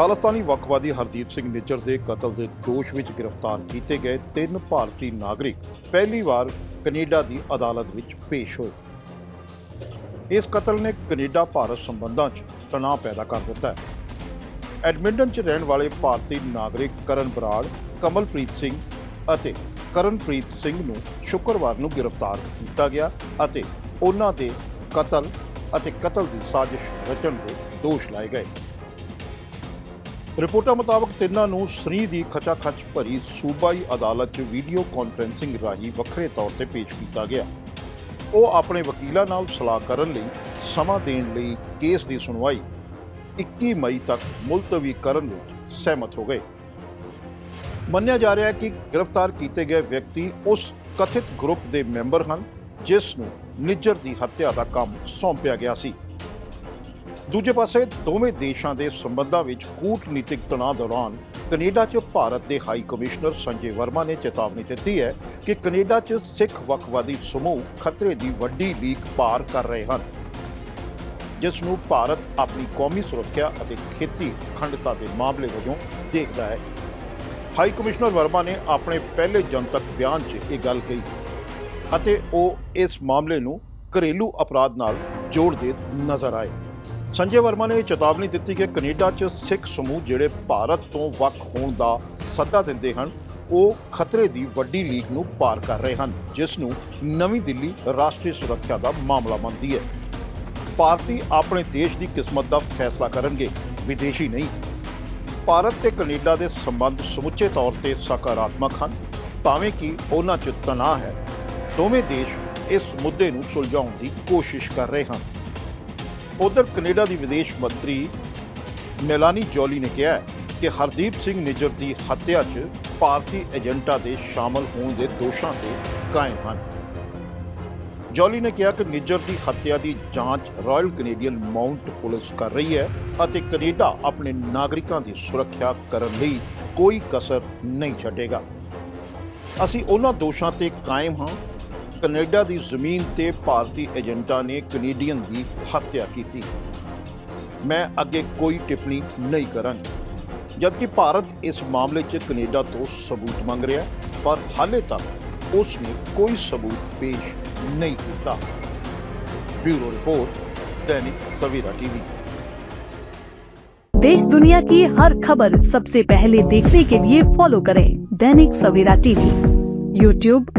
ਖਾਲਿਸਤਾਨੀ ਵੱਖਵਾਦੀ ਹਰਦੀਪ ਸਿੰਘ ਨਿੱਜਰ ਦੇ ਕਤਲ ਦੇ ਦੋਸ਼ ਵਿੱਚ ਗ੍ਰਿਫਤਾਰ ਕੀਤੇ ਗਏ ਤਿੰਨ ਭਾਰਤੀ ਨਾਗਰਿਕ ਪਹਿਲੀ ਵਾਰ ਕੈਨੇਡਾ ਦੀ ਅਦਾਲਤ ਵਿੱਚ ਪੇਸ਼ ਹੋਏ। ਇਸ ਕਤਲ ਨੇ ਕੈਨੇਡਾ ਭਾਰਤ ਸੰਬੰਧਾਂ 'ਚ ਤਣਾਅ ਪੈਦਾ ਕਰ ਦਿੱਤਾ ਹੈ। ਐਡਮਿੰਟਨ 'ਚ ਰਹਿਣ ਵਾਲੇ ਭਾਰਤੀ ਨਾਗਰਿਕ ਕਰਨ ਬਰਾੜ, ਕਮਲਪ੍ਰੀਤ ਸਿੰਘ ਅਤੇ ਕਰਨਪ੍ਰੀਤ ਸਿੰਘ ਨੂੰ ਸ਼ੁੱਕਰਵਾਰ ਨੂੰ ਗ੍ਰਿਫਤਾਰ ਕੀਤਾ ਗਿਆ ਅਤੇ ਉਹਨਾਂ ਦੇ ਕਤਲ ਅਤੇ ਕਤਲ ਦੀ ਸਾਜ਼ਿਸ਼ ਰਚਣ ਦੇ ਦੋਸ਼ ਲਾਏ ਗਏ। ਰਿਪੋਰਟਾਂ ਮੁਤਾਬਕ ਤਿੰਨਾਂ ਨੂੰ ਸ੍ਰੀ ਦੀ ਖਚਾਖਚ ਭਰੀ ਸੂਬਾਈ ਅਦਾਲਤ 'ਚ ਵੀਡੀਓ ਕਾਨਫਰੈਂਸਿੰਗ ਰਾਹੀਂ ਵੱਖਰੇ ਤੌਰ ਤੇ ਪੇਸ਼ ਕੀਤਾ ਗਿਆ। ਉਹ ਆਪਣੇ ਵਕੀਲਾਂ ਨਾਲ ਸਲਾਹ ਕਰਨ ਲਈ ਸਮਾਂ ਦੇਣ ਲਈ ਕੇਸ ਦੀ ਸੁਣਵਾਈ 21 ਮਈ ਤੱਕ ਮੁਲਤਵੀ ਕਰਨ ਵਿੱਚ ਸਹਿਮਤ ਹੋ ਗਏ। ਮੰਨਿਆ ਜਾ ਰਿਹਾ ਹੈ ਕਿ ਗ੍ਰਿਫਤਾਰ ਕੀਤੇ ਗਏ ਵਿਅਕਤੀ ਉਸ ਕਥਿਤ ਗਰੁੱਪ ਦੇ ਮੈਂਬਰ ਹਨ, ਜਿਸ ਨੂੰ ਨਿੱਜਰ ਦੀ ਹੱਤਿਆ ਦਾ ਕੰਮ ਸੌਂਪਿਆ ਗਿਆ ਸੀ। ਦੂਜੇ ਪਾਸੇ ਦੋਵੇਂ ਦੇਸ਼ਾਂ ਦੇ ਸੰਬੰਧਾਂ ਵਿੱਚ ਕੂਟਨੀਤਿਕ ਤਣਾਅ ਦੌਰਾਨ ਕੈਨੇਡਾ 'ਚ ਭਾਰਤ ਦੇ ਹਾਈ ਕਮਿਸ਼ਨਰ ਸੰਜੇ ਵਰਮਾ ਨੇ ਚੇਤਾਵਨੀ ਦਿੱਤੀ ਹੈ ਕਿ ਕੈਨੇਡਾ 'ਚ ਸਿੱਖ ਵੱਖਵਾਦੀ ਸਮੂਹ ਖਤਰੇ ਦੀ ਵੱਡੀ ਲੀਕ ਪਾਰ ਕਰ ਰਹੇ ਹਨ, ਜਿਸ ਨੂੰ ਭਾਰਤ ਆਪਣੀ ਕੌਮੀ ਸੁਰੱਖਿਆ ਅਤੇ ਖੇਤੀ ਅਖੰਡਤਾ ਦੇ ਮਾਮਲੇ ਵਜੋਂ ਦੇਖਦਾ ਹੈ। ਹਾਈ ਕਮਿਸ਼ਨਰ ਵਰਮਾ ਨੇ ਆਪਣੇ ਪਹਿਲੇ ਜਨਤਕ ਬਿਆਨ 'ਚ ਇਹ ਗੱਲ ਕਹੀ ਅਤੇ ਉਹ ਇਸ ਮਾਮਲੇ ਨੂੰ ਘਰੇਲੂ ਅਪਰਾਧ ਨਾਲ ਜੋੜਦੇ ਨਜ਼ਰ ਆਏ। ਸੰਜੇ ਵਰਮਾ ਨੇ ਚੇਤਾਵਨੀ ਦਿੱਤੀ ਕਿ ਕੈਨੇਡਾ 'ਚ ਸਿੱਖ ਸਮੂਹ ਜਿਹੜੇ ਭਾਰਤ ਤੋਂ ਵੱਖ ਹੋਣ ਦਾ ਸੱਦਾ ਦਿੰਦੇ ਹਨ, ਉਹ ਖਤਰੇ ਦੀ ਵੱਡੀ ਲੀਗ ਨੂੰ ਪਾਰ ਕਰ ਰਹੇ ਹਨ, ਜਿਸ ਨੂੰ ਨਵੀਂ ਦਿੱਲੀ ਰਾਸ਼ਟਰੀ ਸੁਰੱਖਿਆ ਦਾ ਮਾਮਲਾ ਮੰਨਦੀ ਹੈ। ਭਾਰਤੀ ਆਪਣੇ ਦੇਸ਼ ਦੀ ਕਿਸਮਤ ਦਾ ਫੈਸਲਾ ਕਰਨਗੇ, ਵਿਦੇਸ਼ੀ ਨਹੀਂ। ਭਾਰਤ ਤੇ ਕੈਨੇਡਾ ਦੇ ਸੰਬੰਧ ਸਮੁੱਚੇ ਤੌਰ ਤੇ ਸਕਾਰਾਤਮਕ ਹਨ, ਭਾਵੇਂ ਕਿ ਉਹਨਾਂ 'ਚ ਤਣਾਅ ਹੈ। ਦੋਵੇਂ ਦੇਸ਼ ਇਸ ਮੁੱਦੇ ਨੂੰ ਸੁਲਝਾਉਣ ਦੀ ਕੋਸ਼ਿਸ਼ ਕਰ ਰਹੇ ਹਨ। ਉਧਰ ਕੈਨੇਡਾ ਦੀ ਵਿਦੇਸ਼ ਮੰਤਰੀ ਮੈਲਾਨੀ ਜੋਲੀ ਨੇ ਕਿਹਾ ਹੈ ਕਿ ਹਰਦੀਪ ਸਿੰਘ ਨਿੱਜਰ ਦੀ ਹੱਤਿਆ 'ਚ ਭਾਰਤੀ ਏਜੰਟਾਂ ਦੇ ਸ਼ਾਮਲ ਹੋਣ ਦੇ ਦੋਸ਼ਾਂ ਤੇ ਕਾਇਮ ਹਨ। ਜੋਲੀ ਨੇ ਕਿਹਾ ਕਿ ਨਿੱਜਰ ਦੀ ਹੱਤਿਆ ਦੀ ਜਾਂਚ ਰਾਇਲ ਕੈਨੇਡੀਅਨ ਮਾਊਂਟ ਪੁਲਿਸ ਕਰ ਰਹੀ ਹੈ ਅਤੇ ਕੈਨੇਡਾ ਆਪਣੇ ਨਾਗਰਿਕਾਂ ਦੀ ਸੁਰੱਖਿਆ ਕਰਨ ਲਈ ਕੋਈ ਕਸਰ ਨਹੀਂ ਛੱਡੇਗਾ। ਅਸੀਂ ਉਹਨਾਂ ਦੋਸ਼ਾਂ ਤੇ ਕਾਇਮ ਹਾਂ ਕੈਨੇਡਾ ਦੀ ਜ਼ਮੀਨ ਤੇ ਭਾਰਤੀ ਏਜੰਟਾਂ ਨੇ ਕੈਨੇਡੀਅਨ ਦੀ ਹੱਤਿਆ ਕੀਤੀ ਮੈਂ ਅੱਗੇ ਕੋਈ ਟਿੱਪਣੀ ਨਹੀਂ ਕਰਾਂਗਾ ਜਦਕਿ ਭਾਰਤ ਇਸ ਮਾਮਲੇ 'ਚ ਕੈਨੇਡਾ ਤੋਂ ਸਬੂਤ ਮੰਗ ਰਿਹਾ ਹੈ, ਪਰ ਹਾਲੇ ਤੱਕ ਉਸ ਨੇ ਕੋਈ ਸਬੂਤ ਪੇਸ਼ नहीं ਕੀਤਾ ब्यूरो रिपोर्ट दैनिक सवेरा टीवी देश दुनिया की हर खबर सबसे पहले देखने के लिए फॉलो करें दैनिक सवेरा टीवी यूट्यूब